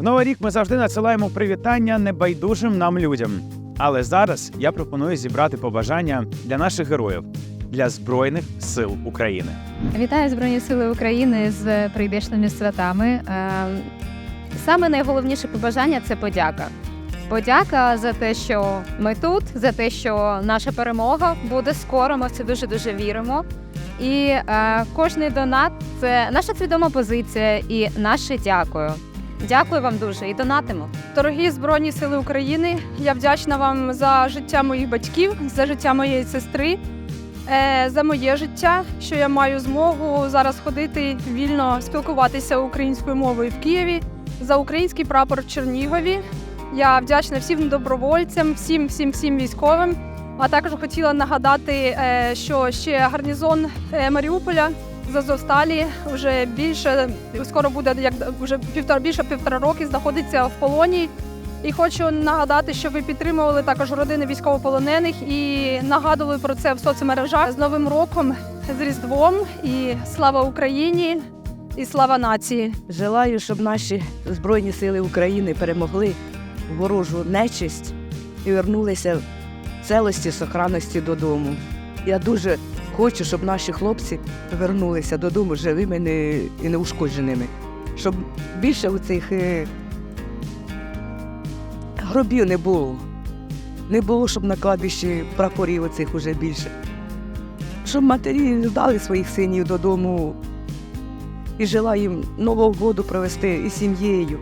В новий рік ми завжди надсилаємо привітання небайдужим нам людям. Але зараз я пропоную зібрати побажання для наших героїв, для Збройних сил України. Вітаю Збройні Сили України з прийдешними святами. Е, Саме найголовніше побажання це подяка. Подяка за те, що ми тут, за те, що наша перемога буде скоро. Ми в це дуже дуже віримо. І е, кожний донат це наша свідома позиція і наше дякую. Дякую вам дуже і донатимо. Дорогі Збройні Сили України, я вдячна вам за життя моїх батьків, за життя моєї сестри, е, за моє життя, що я маю змогу зараз ходити вільно спілкуватися українською мовою в Києві, за український прапор в Чернігові. Я вдячна всім добровольцям, всім, всім, всім військовим. А також хотіла нагадати, е, що ще гарнізон е, Маріуполя з Азовсталі вже більше скоро буде як вже півтора більше півтора роки знаходиться в полоні. І хочу нагадати, що ви підтримували також родини військовополонених і нагадували про це в соцмережах з Новим роком, з Різдвом і слава Україні і слава нації. Желаю, щоб наші Збройні сили України перемогли ворожу нечисть і вернулися в целості, сохранності додому. Я дуже хочу, щоб наші хлопці вернулися додому живими і неушкодженими. Щоб більше у цих е, гробів не було. Не було, щоб на кладбищі прапорів оцих уже більше. Щоб матері ждали своїх синів додому і жила їм Нового году провести із сім'єю,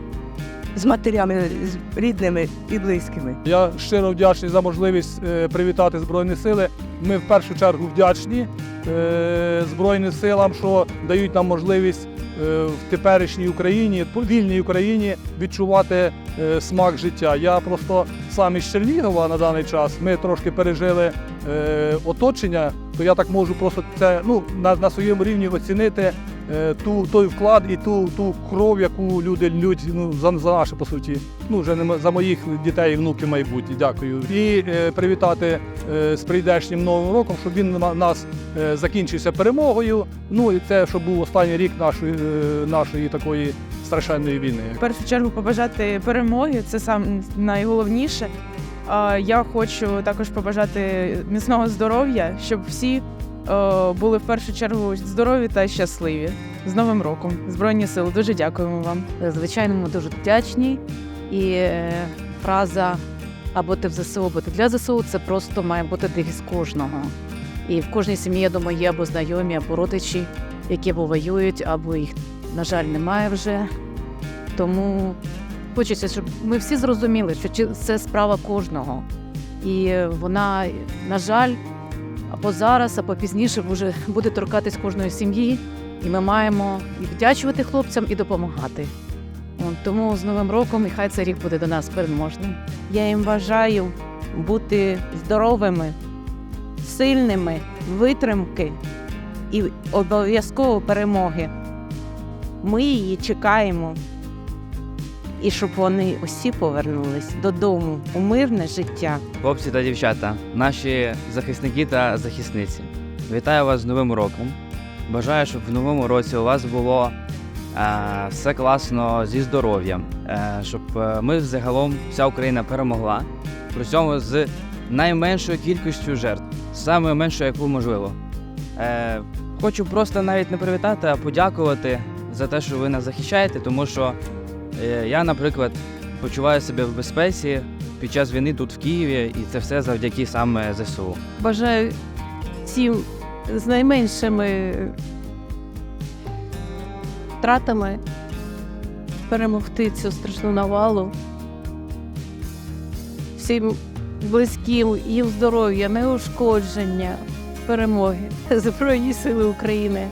з матерями, з рідними і близькими. Я щиро вдячний за можливість е, привітати Збройні сили. Ми в першу чергу вдячні е, Збройним силам, що дають нам можливість е, в теперішній Україні, вільній Україні відчувати смак життя. Я просто сам із Чернігова на даний час. Ми трошки пережили оточення, то я так можу просто це ну, на, на своєму рівні оцінити. Е, Ту той вклад і ту, ту кров, яку люди лють ну, за, за наше по суті. Ну вже не за моїх дітей і внуків майбутні. Дякую. І е, привітати е, з прийдешнім новим роком, щоб він на нас е, закінчився перемогою. Ну і це, щоб був останній рік нашої, е, нашої такої страшенної війни. В першу чергу побажати перемоги, це сам найголовніше. Я хочу також побажати міцного здоров'я, щоб всі були в першу чергу здорові та щасливі. З Новим роком! Збройні сили, дуже дякуємо вам. Звичайно, ми дуже вдячні. І е, фраза або ти в ЗСУ, або ти для ЗСУ це просто має бути девіз кожного. І в кожній сім'ї, я думаю, є або знайомі, або родичі, які або воюють, або їх, на жаль, немає вже. Тому хочеться, щоб ми всі зрозуміли, що це справа кожного. І вона, на жаль, або зараз, або пізніше вже буде торкатись кожної сім'ї. І ми маємо і вдячувати хлопцям, і допомагати. Тому з Новим роком і хай цей рік буде до нас переможним. Я їм бажаю бути здоровими, сильними, витримки і обов'язково перемоги. Ми її чекаємо. І щоб вони усі повернулись додому у мирне життя. Хлопці та дівчата, наші захисники та захисниці. Вітаю вас з Новим роком. Бажаю, щоб в новому році у вас було е, все класно зі здоров'ям, е, щоб е, ми загалом вся Україна перемогла. При цьому з найменшою кількістю жертв, самою меншою, яку можливо. Е, хочу просто навіть не привітати, а подякувати за те, що ви нас захищаєте, тому що я, наприклад, почуваю себе в безпеці під час війни тут в Києві, і це все завдяки саме ЗСУ. Бажаю всім з найменшими втратами перемогти цю страшну навалу. Всім близьким їм здоров'я, неушкодження, перемоги. Збройні сили України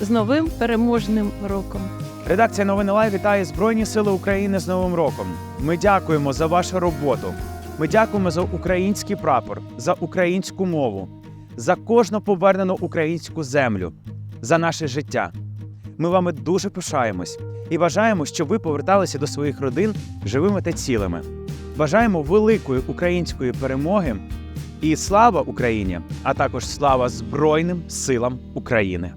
з новим переможним роком. Редакція новини Лайв вітає Збройні Сили України з Новим роком. Ми дякуємо за вашу роботу. Ми дякуємо за український прапор, за українську мову, за кожну повернену українську землю, за наше життя. Ми вами дуже пишаємось і бажаємо, щоб ви поверталися до своїх родин живими та цілими. Бажаємо великої української перемоги і слава Україні, а також слава Збройним силам України.